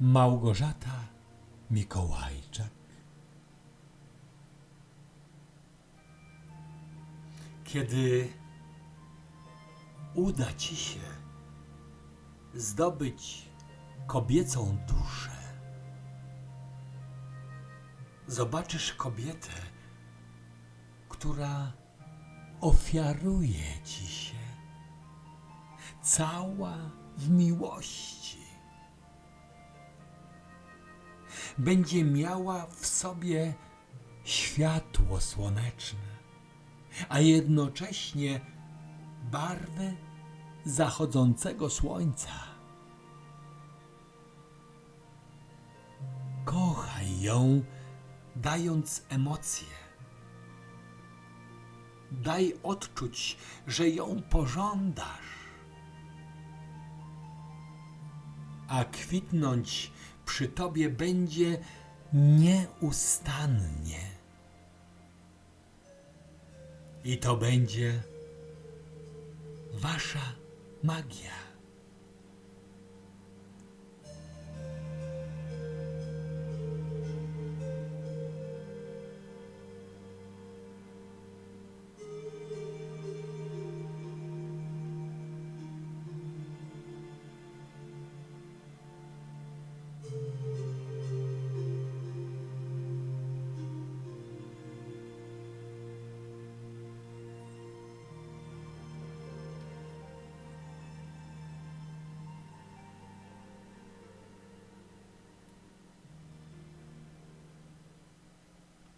Małgorzata Mikołajczak. Kiedy uda ci się zdobyć kobiecą duszę, zobaczysz kobietę, która ofiaruje ci się, cała w miłości. Będzie miała w sobie światło słoneczne, a jednocześnie barwy zachodzącego słońca. Kochaj ją, dając emocje. Daj odczuć, że ją pożądasz. A kwitnąć przy tobie będzie nieustannie. I to będzie wasza magia.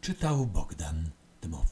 Czytał Bogdan Dmowski.